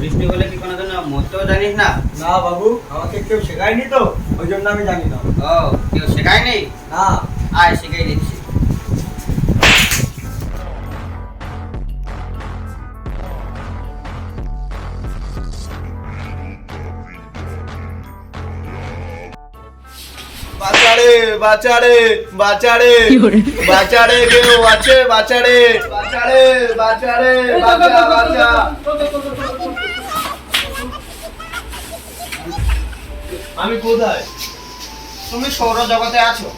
বৃষ্টি হলে? কি কোনো মরতেও জানিস না? না বাবু আমাকে কেউ শেখায়নি তো ওই জন্য আমি জানি না। ও কেউ শেখায়নি? না। আয় শিখাই দিচ্ছি। বাঁচারে বাঁচারে বাঁচারে বাঁচারে কেউ আছে বাঁচারে বাঁচারে বাঁচারে বাঁচা বাঁচা। আমি কোথায়? তুমি সৌরজগতে আছো।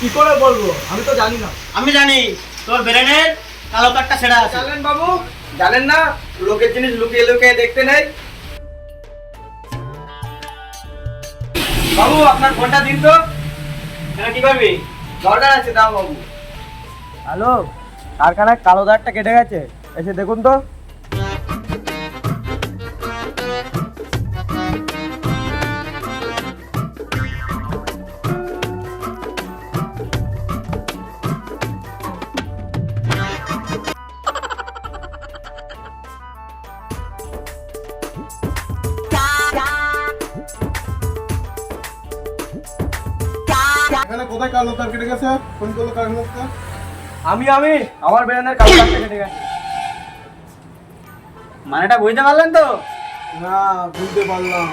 কি করে বলব? আমি তো জানি না। আমি জানি তোর ব্রেনের কালো ছেড়া আছে। জানেন বাবু জানেন না? লোকের জিনিস লুকিয়ে লুকিয়ে দেখতে নেই। বাবু, আপনার ফোনটা দিন তো। এটা কি করবি? দরকার আছে দাও বাবু। হ্যালো, কারখানায় কালো দাঁড়টা কেটে গেছে। এসে দেখুন তো। এখানে কোথায় কালো তার কেটে গেছে? ফোন করল কারখানা আমি আমি। আমার বেরেনের কালো দাগটা কেটে গেছে? মানেটা বুঝতে পারলেন তো? না বুঝতে পারলাম।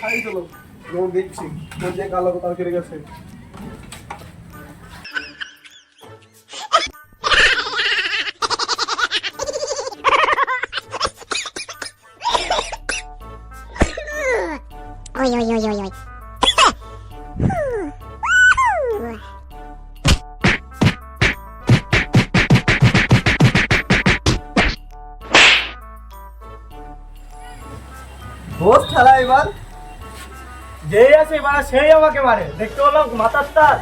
সারি চলো। যেমন দেখছি। কোন যে কালো তার কেটে গেছে? Oi, oi, oi, oi, oi. দোষ খেলা এবার। যেই আছে এবার সেই আমাকে মারে। দেখতে হলো মাথার তার।